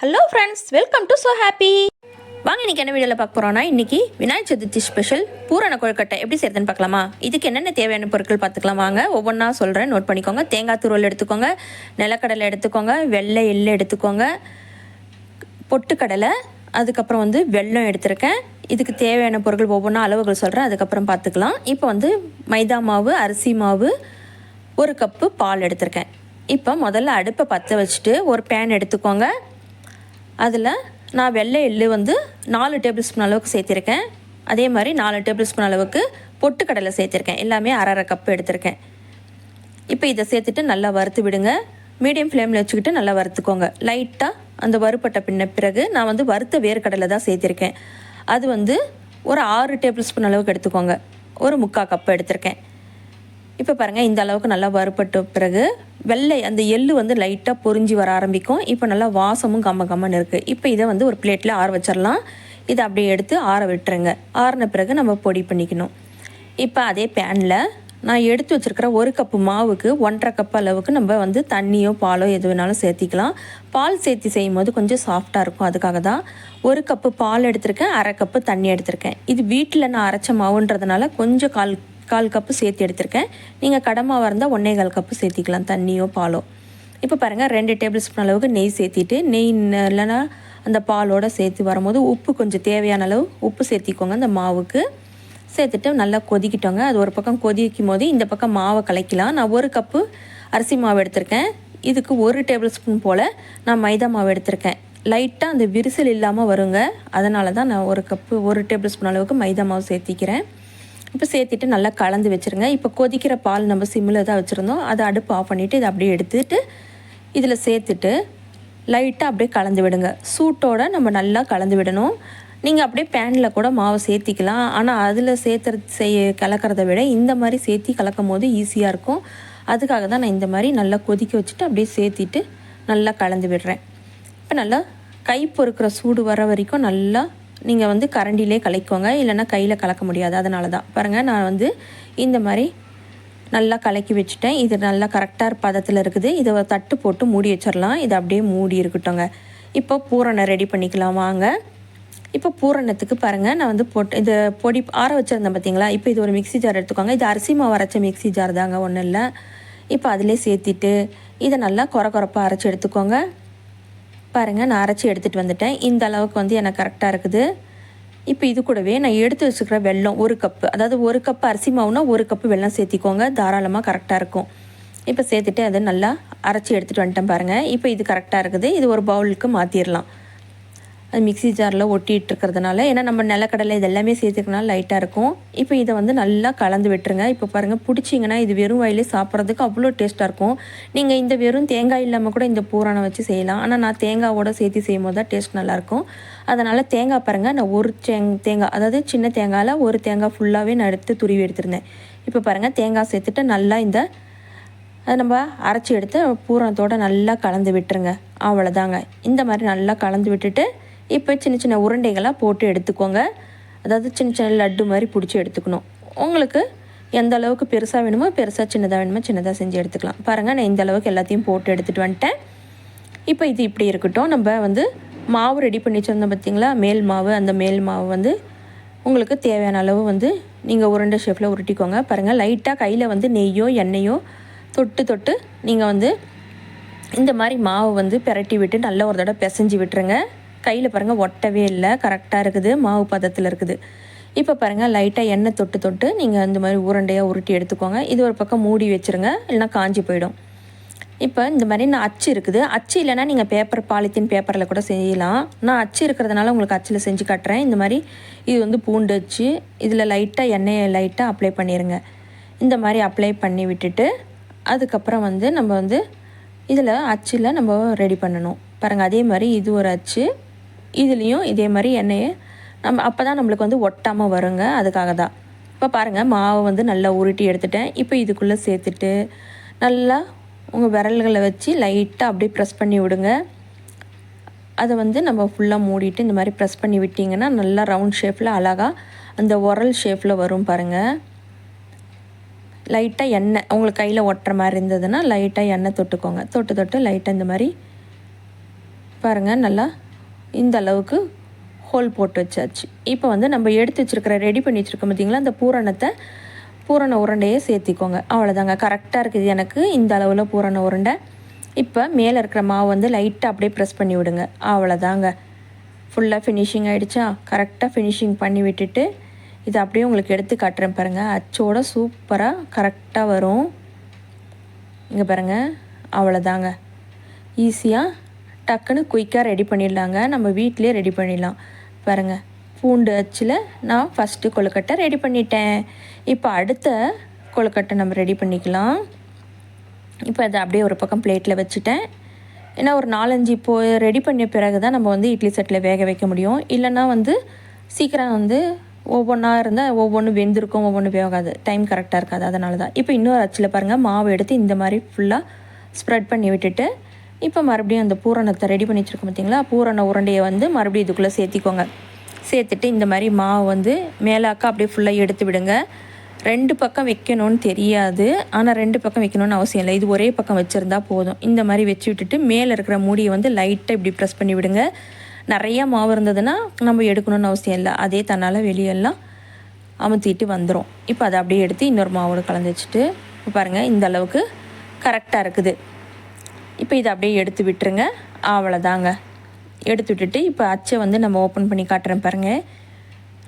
Hello friends welcome to so happy வாங்க இன்னைக்கு என்ன வீடியோவில் பார்க்க போகிறோம்னா இன்றைக்கி விநாயகர் சதுர்த்தி ஸ்பெஷல் பூரண கொழுக்கட்டை எப்படி செய்யறதுன்னு பார்க்கலாமா? இதுக்கு என்னென்ன தேவையான பொருட்கள் பார்த்துக்கலாம் வாங்க. ஒவ்வொன்றா சொல்கிறேன் நோட் பண்ணிக்கோங்க. தேங்காய் துருவல் எடுத்துக்கோங்க. நிலக்கடலை எடுத்துக்கோங்க. வெள்ளை எள்ளு எடுத்துக்கோங்க. பொட்டுக்கடலை அதுக்கப்புறம் வந்து வெல்லம் எடுத்திருக்கேன். இதுக்கு தேவையான பொருட்கள் ஒவ்வொன்றா அளவுகள் சொல்கிறேன் அதுக்கப்புறம் பார்த்துக்கலாம். இப்போ வந்து மைதா மாவு அரிசி மாவு ஒரு கப்பு பால் எடுத்திருக்கேன். இப்போ முதல்ல அடுப்பை பற்ற வச்சுட்டு ஒரு பேன் எடுத்துக்கோங்க. அதில் நான் வெள்ளை எள்ளு வந்து நாலு டேபிள் ஸ்பூன் அளவுக்கு சேர்த்திருக்கேன். அதே மாதிரி நாலு டேபிள் ஸ்பூன் அளவுக்கு பொட்டுக்கடலை சேர்த்திருக்கேன். எல்லாமே அரை அரை கப்பு எடுத்திருக்கேன். இப்போ இதை சேர்த்துட்டு நல்லா வறுத்து விடுங்க. மீடியம் ஃப்ளேமில் வச்சுக்கிட்டு நல்லா வறுத்துக்கோங்க. லைட்டாக அந்த வறுப்பட்ட பின்ன பிறகு நான் வந்து வறுத்த வேர்க்கடலை தான் சேர்த்திருக்கேன். அது வந்து ஒரு ஆறு டேபிள் ஸ்பூன் அளவுக்கு எடுத்துக்கோங்க. ஒரு முக்கால் கப்பு எடுத்திருக்கேன். இப்போ பாருங்கள் இந்த அளவுக்கு நல்லா வறுபட்ட பிறகு வெள்ளை அந்த எள்ளு வந்து லைட்டாக பொறிஞ்சி வர ஆரம்பிக்கும். இப்போ நல்லா வாசமும் கம்ம கம்மன்னு இருக்குது இப்போ இதை வந்து ஒரு பிளேட்டில் ஆற வச்சிடலாம் இதை அப்படியே எடுத்து ஆற விட்டுருங்க. ஆறின பிறகு நம்ம பொடி பண்ணிக்கணும். இப்போ அதே பேனில் நான் எடுத்து வச்சுருக்கிற ஒரு கப்பு மாவுக்கு ஒன்றரை கப் அளவுக்கு நம்ம வந்து தண்ணியோ பாலோ எது வேணாலும் சேர்த்திக்கலாம். பால் சேர்த்தி செய்யும் போது கொஞ்சம் சாஃப்டாக இருக்கும். அதுக்காக தான் ஒரு கப்பு பால் எடுத்திருக்கேன் அரை கப்பு தண்ணி எடுத்திருக்கேன். இது வீட்டில் நான் அரைச்ச மாவுன்றதுனால கொஞ்சம் கால் கால் கப்பு சேர்த்து எடுத்திருக்கேன். நீங்கள் கடமாவாக இருந்தால் ஒன்றே கால் கப்பு சேர்த்திக்கலாம் தண்ணியோ பாலோ. இப்போ பாருங்கள் ரெண்டு டேபிள் ஸ்பூன் அளவுக்கு நெய் சேர்த்திட்டு நெய் இல்லைன்னா அந்த பாலோட சேர்த்து வரும்போது உப்பு கொஞ்சம் தேவையான அளவு உப்பு சேர்த்திக்கோங்க அந்த மாவுக்கு. சேர்த்துட்டு நல்லா கொதிக்கிட்டோங்க. அது ஒரு பக்கம் கொதிக்கும் போது இந்த பக்கம் மாவை கலக்கலாம். நான் ஒரு கப்பு அரிசி மாவு எடுத்திருக்கேன். இதுக்கு ஒரு டேபிள் ஸ்பூன் போல் நான் மைதா மாவு எடுத்திருக்கேன். லைட்டாக அந்த விரிசல் இல்லாமல் வருங்க. அதனால தான் நான் ஒரு கப்பு ஒரு டேபிள் ஸ்பூன் அளவுக்கு மைதா மாவு சேர்த்திக்கிறேன். இப்போ சேர்த்துட்டு நல்லா கலந்து வச்சுருங்க. இப்போ கொதிக்கிற பால் நம்ம சிம்மில் தான் வச்சுருந்தோம். அதை அடுப்பு ஆஃப் பண்ணிவிட்டு இதை அப்படியே எடுத்துட்டு இதில் சேர்த்துட்டு லைட்டாக அப்படியே கலந்து விடுங்க. சூட்டோட நம்ம நல்லா கலந்து விடணும். நீங்கள் அப்படியே பேனில் கூட மாவை சேர்த்திக்கலாம். ஆனால் அதில் சேர்த்துற செய்ய கலக்கிறத விட இந்த மாதிரி சேர்த்தி கலக்கும் போது ஈஸியாக இருக்கும். அதுக்காக தான் நான் இந்த மாதிரி நல்லா கொதிக்க வச்சுட்டு அப்படியே சேர்த்திட்டு நல்லா கலந்து விடுறேன். இப்போ நல்லா கை பொறுக்கிற சூடு வர வரைக்கும் நல்லா நீங்கள் வந்து கரண்டிலே கலைக்கோங்க இல்லைன்னா கையில் கலக்க முடியாது. அதனால தான். பாருங்கள் நான் வந்து இந்த மாதிரி நல்லா கலக்கி வச்சுட்டேன். இது நல்லா கரெக்டாக பதத்தில் இருக்குது. இதை தட்டு போட்டு மூடி வச்சிடலாம். இது அப்படியே மூடி இருக்கட்டும்ங்க. இப்போ பூரணை ரெடி பண்ணிக்கலாம். வாங்க. இப்போ பூரணத்துக்கு பாருங்கள் நான் வந்து போட்டு இது பொடி ஆற வச்சுருந்தேன் பார்த்தீங்களா இப்போ இது ஒரு மிக்ஸி ஜார் எடுத்துக்கோங்க. இது அரிசி மாவு அரைச்ச மிக்ஸி ஜார் தாங்க. ஒன்றும் இல்லை. இப்போ அதிலே சேர்த்திட்டு இதை நல்லா குறை குறைப்பாக அரைச்சி எடுத்துக்கோங்க. பாருங்கள் நான் அரைச்சி எடுத்துகிட்டு வந்துட்டேன். இந்த அளவுக்கு வந்து எனக்கு கரெக்டாக இருக்குது. இப்போ இது கூடவே நான் எடுத்து வச்சுக்கிற வெல்லம் ஒரு கப்பு அதாவது ஒரு கப்பு அரிசி மாவுனா ஒரு கப்பு வெல்லம் சேர்த்திக்கோங்க. தாராளமாக கரெக்டாக இருக்கும். இப்போ சேர்த்துட்டு அதை நல்லா அரைச்சி எடுத்துகிட்டு வந்துட்டேன் பாருங்கள் இப்போ இது கரெக்டாக இருக்குது. இது ஒரு பவுலுக்கு மாற்றிடலாம் அது மிக்ஸி ஜாரில் ஒட்டிகிட்டு இருக்கிறதுனால ஏன்னா நம்ம நிலக்கடலை இது எல்லாமே சேர்த்துக்கனால லைட்டாக இருக்கும். இப்போ இதை வந்து நல்லா கலந்து விட்டுருங்க. இப்போ பாருங்கள் பிடிச்சிங்கன்னா இது வெறும் வாயிலே சாப்பிட்றதுக்கு அவ்வளோ டேஸ்ட்டாக இருக்கும். நீங்கள் இந்த வெறும் தேங்காய் இல்லாமல் கூட இந்த பூரானை வச்சு செய்யலாம். ஆனால் நான் தேங்காவோட சேர்த்து செய்யும் போது தான் டேஸ்ட் நல்லாயிருக்கும் அதனால் தேங்காய் பாருங்கள் நான் ஒரு தேங் தேங்காய் அதாவது சின்ன தேங்காயில் ஒரு தேங்காய் ஃபுல்லாகவே நான் எடுத்து துருவி எடுத்திருந்தேன். இப்போ பாருங்கள் தேங்காய் சேர்த்துட்டு நல்லா இந்த அதை நம்ம அரைச்சி எடுத்து பூரணத்தோடு நல்லா கலந்து விட்டுருங்க. அவ்வளோதாங்க இந்த மாதிரி நல்லா கலந்து விட்டுட்டு இப்போ சின்ன சின்ன உருண்டைகளாக போட்டு எடுத்துக்கோங்க. அதாவது சின்ன சின்ன லட்டு மாதிரி பிடிச்சி எடுத்துக்கணும். உங்களுக்கு எந்த அளவுக்கு பெருசாக வேணுமோ பெருசாக சின்னதாக வேணுமோ சின்னதாக செஞ்சு எடுத்துக்கலாம். பாருங்கள் நான் இந்த அளவுக்கு எல்லாத்தையும் போட்டு எடுத்துகிட்டு வந்துட்டேன். இப்போ இது இப்படி இருக்கட்டும். நம்ம வந்து மாவு ரெடி பண்ணி வச்சிருந்தோம் பார்த்தீங்களா மேல் மாவு அந்த மேல் மாவு வந்து உங்களுக்கு தேவையான அளவு வந்து நீங்கள் உருண்டை ஷேஃபில் உருட்டிக்கோங்க. பாருங்கள் லைட்டாக கையில் வந்து நெய்யோ எண்ணெயோ தொட்டு தொட்டு நீங்கள் வந்து இந்த மாதிரி மாவு வந்து பிரட்டி விட்டு நல்ல ஒரு தடவை பிசைஞ்சு விட்டுருங்க. கையில் பாருங்கள் ஒட்டவே இல்லை. கரெக்டாக இருக்குது. மாவு பதத்தில் இருக்குது. இப்போ பாருங்கள் லைட்டாக எண்ணெய் தொட்டு தொட்டு நீங்கள் இந்த மாதிரி உருண்டையாக உருட்டி எடுத்துக்கோங்க. இது ஒரு பக்கம் மூடி வச்சுருங்க. இல்லைனா காஞ்சி போயிடும். இப்போ இந்த மாதிரி நான் அச்சு இருக்குது. அச்சு இல்லைன்னா நீங்கள் பேப்பர் பாலித்தீன் பேப்பரில் கூட செய்யலாம். நான் அச்சு இருக்கிறதுனால உங்களுக்கு அச்சில் செஞ்சு காட்டுறேன். இந்த மாதிரி இது வந்து பூண்டு அச்சு. இதில் லைட்டாக எண்ணெயை லைட்டாக அப்ளை பண்ணிடுங்க இந்த மாதிரி அப்ளை பண்ணி விட்டுட்டு அதுக்கப்புறம் வந்து நம்ம வந்து இதில் அச்சில் நம்ம ரெடி பண்ணணும். பாருங்கள் அதே மாதிரி இது ஒரு அச்சு. இதுலேயும் இதே மாதிரி எண்ணெயை நம்ம அப்போ தான் நம்மளுக்கு வந்து ஒட்டாமல் வருங்க. அதுக்காக தான் இப்போ பாருங்கள் மாவை வந்து நல்லா உருட்டி எடுத்துட்டேன். இப்போ இதுக்குள்ளே சேர்த்துட்டு நல்லா உங்கள் விரல்களை வச்சு லைட்டாக அப்படியே ப்ரெஸ் பண்ணி விடுங்க. அதை வந்து நம்ம ஃபுல்லாக மூடிட்டு இந்த மாதிரி ப்ரெஸ் பண்ணி விட்டிங்கன்னா நல்லா ரவுண்ட் ஷேப்பில் அழகாக அந்த உரல் ஷேப்பில் வரும் பாருங்கள் லைட்டாக எண்ணெய் உங்களுக்கு கையில் ஒட்டுற மாதிரி இருந்ததுன்னா லைட்டாக எண்ணெய் தொட்டுக்கோங்க. தொட்டு தொட்டு லைட்டாக இந்த மாதிரி பாருங்கள் நல்லா இந்த அளவுக்கு ஹோல் போட்டு வச்சாச்சு. இப்போ வந்து நம்ம எடுத்து வச்சுருக்கிற ரெடி பண்ணி வச்சுருக்கோம் பார்த்தீங்களா அந்த பூரணத்தை பூரண உருண்டையே சேர்த்திக்கோங்க. அவ்வளோதாங்க கரெக்டாக இருக்குது எனக்கு இந்த அளவில் பூரண உருண்டை. இப்போ மேலே இருக்கிற மாவு வந்து லைட்டாக அப்படியே ப்ரெஸ் பண்ணி விடுங்க. அவ்வளோதாங்க ஃபுல்லாக ஃபினிஷிங் ஆகிடுச்சா கரெக்டாக ஃபினிஷிங் பண்ணி விட்டுட்டு இதை அப்படியே உங்களுக்கு எடுத்து காட்டுறேன் பாருங்கள் அச்சோட சூப்பராக கரெக்டாக வரும். இங்கே பாருங்கள் அவ்வளோதாங்க ஈஸியாக டக்குன்னு குயிக்காக ரெடி பண்ணிடலாங்க. நம்ம வீட்டிலே ரெடி பண்ணிடலாம். பாருங்கள் பூண்டு அச்சில் நான் ஃபஸ்ட்டு கொழுக்கட்டை ரெடி பண்ணிட்டேன். இப்போ அடுத்த கொழுக்கட்டை நம்ம ரெடி பண்ணிக்கலாம். இப்போ அதை அப்படியே ஒரு பக்கம் பிளேட்டில் வச்சுட்டேன். ஏன்னா ஒரு நாலஞ்சு இப்போது ரெடி பண்ணிய பிறகு தான் நம்ம வந்து இட்லி செட்டில் வேக வைக்க முடியும். இல்லைன்னா வந்து சீக்கிரம் வந்து ஒவ்வொன்றா இருந்தால் ஒவ்வொன்று வெந்திருக்கும் ஒவ்வொன்று வேகாது. டைம் கரெக்டாக இருக்காது. அதனால தான் இப்போ இன்னொரு அச்சில் பாருங்கள் மாவு எடுத்து இந்த மாதிரி ஃபுல்லாக ஸ்ப்ரெட் பண்ணி விட்டுட்டு இப்போ மறுபடியும் அந்த பூரணத்தை ரெடி பண்ணி வச்சுருக்கோம் பார்த்தீங்களா பூரண உருண்டையை வந்து மறுபடியும் இதுக்குள்ளே சேர்த்திக்கோங்க. சேர்த்துட்டு இந்த மாதிரி மாவு வந்து மேலாக்கா அப்படியே ஃபுல்லாக எடுத்து விடுங்க. ரெண்டு பக்கம் வைக்கணும்னு தெரியாது. ஆனால் ரெண்டு பக்கம் வைக்கணும்னு அவசியம் இல்லை. இது ஒரே பக்கம் வச்சுருந்தா போதும். இந்த மாதிரி வச்சு விட்டுட்டு மேலே இருக்கிற மூடியை வந்து லைட்டாக இப்படி ப்ரெஸ் பண்ணி விடுங்க. நிறையா மாவு இருந்ததுன்னா நம்ம எடுக்கணும்னு அவசியம் இல்லை. அதே தன்னால் வெளியெல்லாம் அமுத்திட்டு வந்துடும் இப்போ அதை அப்படியே எடுத்து இன்னொரு மாவோடு கலந்து வச்சுட்டு பாருங்கள் இந்த அளவுக்கு கரெக்டாக இருக்குது. இப்போ இதை அப்படியே எடுத்து விட்டுருங்க. அவ்வளோதாங்க. எடுத்து விட்டுட்டு இப்போ அச்சை வந்து நம்ம ஓப்பன் பண்ணி காட்டுறேன் பாருங்கள்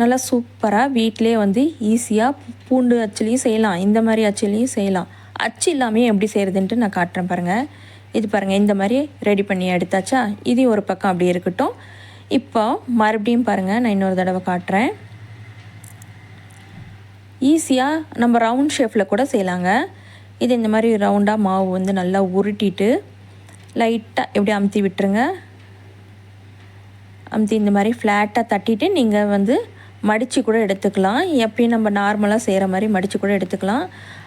நல்லா சூப்பராக வீட்டிலே வந்து ஈஸியாக பூண்டு அச்சுலேயும் செய்யலாம். இந்த மாதிரி அச்சுலேயும் செய்யலாம். அச்சு இல்லாமல் எப்படி செய்கிறதுன்ட்டு நான் காட்டுறேன் பாருங்கள் இது பாருங்கள் இந்த மாதிரி ரெடி பண்ணி எடுத்தாச்சா? இது ஒரு பக்கம் அப்படி இருக்கட்டும். இப்போ மறுபடியும் பாருங்கள் நான் இன்னொரு தடவை காட்டுறேன். ஈஸியாக நம்ம ரவுண்ட் ஷேப்பில் கூட செய்யலாங்க. இது இந்த மாதிரி ரவுண்டாக மாவு வந்து நல்லா உருட்டிட்டு லைட்டாக எப்படி அமுத்தி விட்டுருங்க. அமுத்தி இந்த மாதிரி ஃப்ளாட்டாக தட்டிட்டு நீங்கள் வந்து மடித்து கூட எடுத்துக்கலாம். எப்பயும் நம்ம நார்மலாக செய்கிற மாதிரி மடித்து கூட எடுத்துக்கலாம்.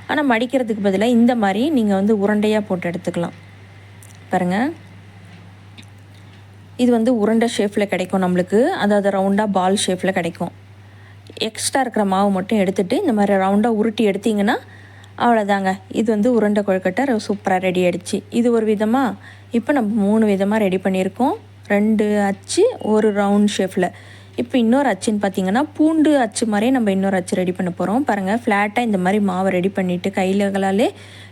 ஆனால் மடிக்கிறதுக்கு பதிலாக இந்த மாதிரி நீங்கள் வந்து உருண்டையாக போட்டு எடுத்துக்கலாம். பாருங்கள் இது வந்து உருண்டை ஷேப்பில் கிடைக்கும் நம்மளுக்கு. அதாவது ரவுண்டாக பால் ஷேப்பில் கிடைக்கும். எக்ஸ்ட்ரா இருக்கிற மாவு மட்டும் எடுத்துகிட்டு இந்த மாதிரி ரவுண்டாக உருட்டி எடுத்திங்கன்னா அவ்வளோதாங்க இது வந்து உருண்டை கொழுக்கட்டை சூப்பராக ரெடி ஆகிடுச்சு இது ஒரு விதமாக இப்போ நம்ம மூணு விதமாக ரெடி பண்ணியிருக்கோம். ரெண்டு அச்சு ஒரு ரவுண்ட் ஷேப்பில் இப்போ இன்னொரு அச்சுன்னு பார்த்தீங்கன்னா பூண்டு அச்சு மாதிரியே நம்ம இன்னொரு அச்சு ரெடி பண்ண போகிறோம் பாருங்கள் ஃப்ளாட்டாக இந்த மாதிரி மாவை ரெடி பண்ணிவிட்டு கைகளாலே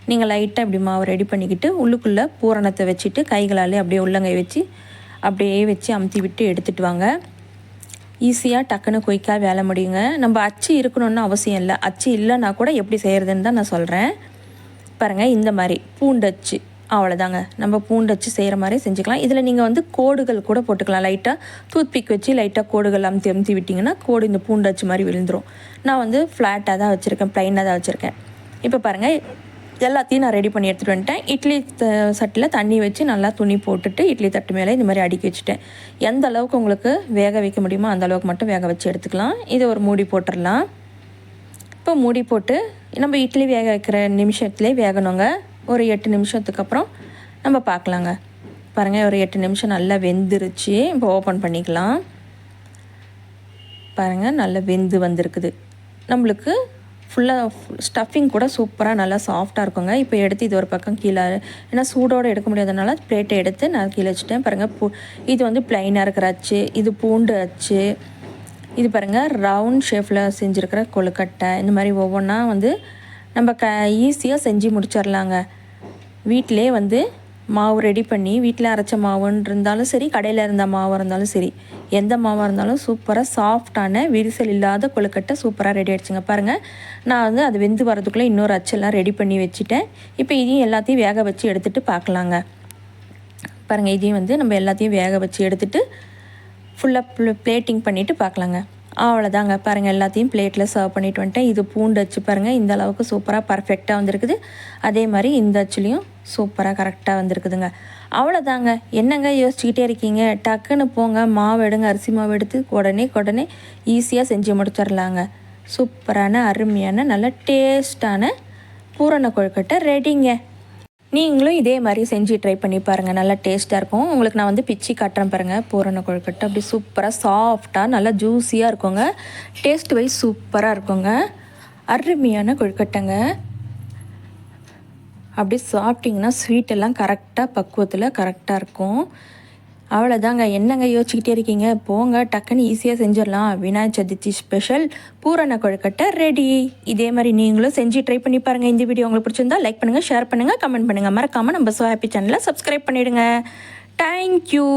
நீங்கள் லைட்டாக இப்படி மாவை ரெடி பண்ணிக்கிட்டு உள்ளுக்குள்ளே பூரணத்தை வச்சுட்டு கைகளாலே அப்படியே உள்ளங்கை வச்சு அப்படியே வச்சு அமுத்தி விட்டு எடுத்துகிட்டு வாங்க. ஈஸியாக டக்குன்னு குயிக்காக வேலை முடியுங்க. நம்ம அச்சு இருக்கணும்னு அவசியம் இல்லை. அச்சு இல்லைன்னா கூட எப்படி செய்கிறதுன்னு தான் நான் சொல்கிறேன் பாருங்கள் இந்த மாதிரி. பூண்டு அச்சு அவ்வளோதாங்க நம்ம பூண்டச்சு செய்கிற மாதிரி செஞ்சுக்கலாம். இதில் நீங்கள் வந்து கோடுகள் கூட போட்டுக்கலாம். லைட்டாக டூத்பிக் வச்சு லைட்டாக கோடுகள் அமுத்தி அமுத்தி விட்டிங்கன்னா கோடு இந்த பூண்டச்சு மாதிரி விழுந்துடும் நான் வந்து ஃப்ளாட்டாக தான் வச்சுருக்கேன். ப்ளைனாக தான் வச்சுருக்கேன். இப்போ பாருங்கள் எல்லாத்தையும் நான் ரெடி பண்ணி எடுத்துகிட்டு வந்துட்டேன். இட்லி சட்டில் தண்ணி வச்சு நல்லா துணி போட்டுட்டு இட்லி தட்டு மேலே இந்த மாதிரி அடுக்கி வச்சுட்டேன். எந்த அளவுக்கு உங்களுக்கு வேக வைக்க முடியுமோ அந்த அளவுக்கு மட்டும் வேக வச்சு எடுத்துக்கலாம். இதை ஒரு மூடி போட்டுடலாம். இப்போ மூடி போட்டு நம்ம இட்லி வேக வைக்கிற நிமிஷத்துலேயே வேகணுங்க. ஒரு எட்டு நிமிஷத்துக்கு அப்புறம் நம்ம பார்க்கலாங்க. பாருங்கள் ஒரு எட்டு நிமிஷம் நல்லா வெந்துருச்சு. இப்போ ஓப்பன் பண்ணிக்கலாம். பாருங்கள் நல்லா வெந்து வந்திருக்குது. நம்மளுக்கு ஃபுல்லாக ஸ்டஃபிங் கூட சூப்பராக நல்லா சாஃப்டாக இருக்குங்க. இப்போ எடுத்து இது ஒரு பக்கம் கீழே ஏன்னா சூடோடு எடுக்க முடியாதனால பிளேட்டை எடுத்து நான் கீழே வச்சுட்டேன். பாருங்கள் பூ இது வந்து ப்ளைனாக இருக்கிற அச்சு இது பூண்டு அச்சு. இது பாருங்கள் ரவுண்ட் ஷேப்பில் செஞ்சுருக்கிற கொழுக்கட்டை. இந்த மாதிரி ஒவ்வொன்றா வந்து நம்ம க ஈஸியாக செஞ்சு முடிச்சிடலாங்க வீட்டிலே வந்து மாவு ரெடி பண்ணி வீட்டில் அரைச்ச மாவுன்னு இருந்தாலும் சரி கடையில் இருந்த மாவாக இருந்தாலும் சரி எந்த மாவாக இருந்தாலும் சூப்பராக சாஃப்டான விரிசல் இல்லாத கொழுக்கட்டை சூப்பராக ரெடி ஆகிடுச்சுங்க பாருங்கள் நான் வந்து அது வெந்து வரதுக்குள்ளே இன்னொரு அச்செல்லாம் ரெடி பண்ணி வச்சுட்டேன். இப்போ இதையும் எல்லாத்தையும் வேக வச்சு எடுத்துகிட்டு பார்க்கலாங்க. பாருங்கள் இதையும் வந்து நம்ம எல்லாத்தையும் வேக வச்சு எடுத்துகிட்டு ஃபுல்லாக பிளேட்டிங் பண்ணிவிட்டு பார்க்கலாங்க. அவ்வளோதாங்க பாருங்கள் எல்லாத்தையும் பிளேட்டில் சர்வ் பண்ணிட்டு வந்துட்டேன். இது பூண்டு அச்சு பாருங்கள் இந்த அளவுக்கு சூப்பராக பர்ஃபெக்டாக வந்திருக்குது. அதே மாதிரி இந்த அச்சுலேயும் சூப்பராக கரெக்டாக வந்திருக்குதுங்க. அவ்வளோதாங்க என்னங்க யோசிச்சுக்கிட்டே இருக்கீங்க? டக்குன்னு போங்க மாவு எடுங்க அரிசி மாவு எடுத்து உடனே உடனே ஈஸியாக செஞ்சு முடிச்சிடலாங்க சூப்பரான அருமையான நல்ல டேஸ்டான பூரண கொழுக்கட்டை ரெடிங்க நீங்களும் இதே மாதிரி செஞ்சு ட்ரை பண்ணி பாருங்கள் நல்லா டேஸ்ட்டாக இருக்கும். உங்களுக்கு நான் வந்து பிச்சு காட்டுறேன் பாருங்கள் பூரண கொழுக்கட்டை. அப்படி சூப்பராக சாஃப்டாக நல்லா ஜூஸியாக இருக்குங்க. டேஸ்ட் வைஸ் சூப்பராக இருக்குங்க. அருமையான கொழுக்கட்டைங்க. அப்படி சாப்பிட்டிங்கன்னா ஸ்வீட்டெல்லாம் கரெக்டாக பக்குவத்தில் கரெக்டாக இருக்கும். அவ்வளோதாங்க என்னங்க யோசிச்சுக்கிட்டே இருக்கீங்க? போங்க டக்குன்னு ஈஸியாக செஞ்சிடலாம். விநாயகர் சதுர்த்தி ஸ்பெஷல் பூரண கொழுக்கட்டை ரெடி இதே மாதிரி நீங்களும் செஞ்சு ட்ரை பண்ணி பாருங்கள் இந்த வீடியோ உங்களுக்கு பிடிச்சிருந்தா லைக் பண்ணுங்கள் ஷேர் பண்ணுங்கள் கமெண்ட் பண்ணுங்கள் மறக்காமல் நம்ம ஸோ ஹாப்பி சேனலை சப்ஸ்கிரைப் பண்ணிவிடுங்க தேங்க்யூ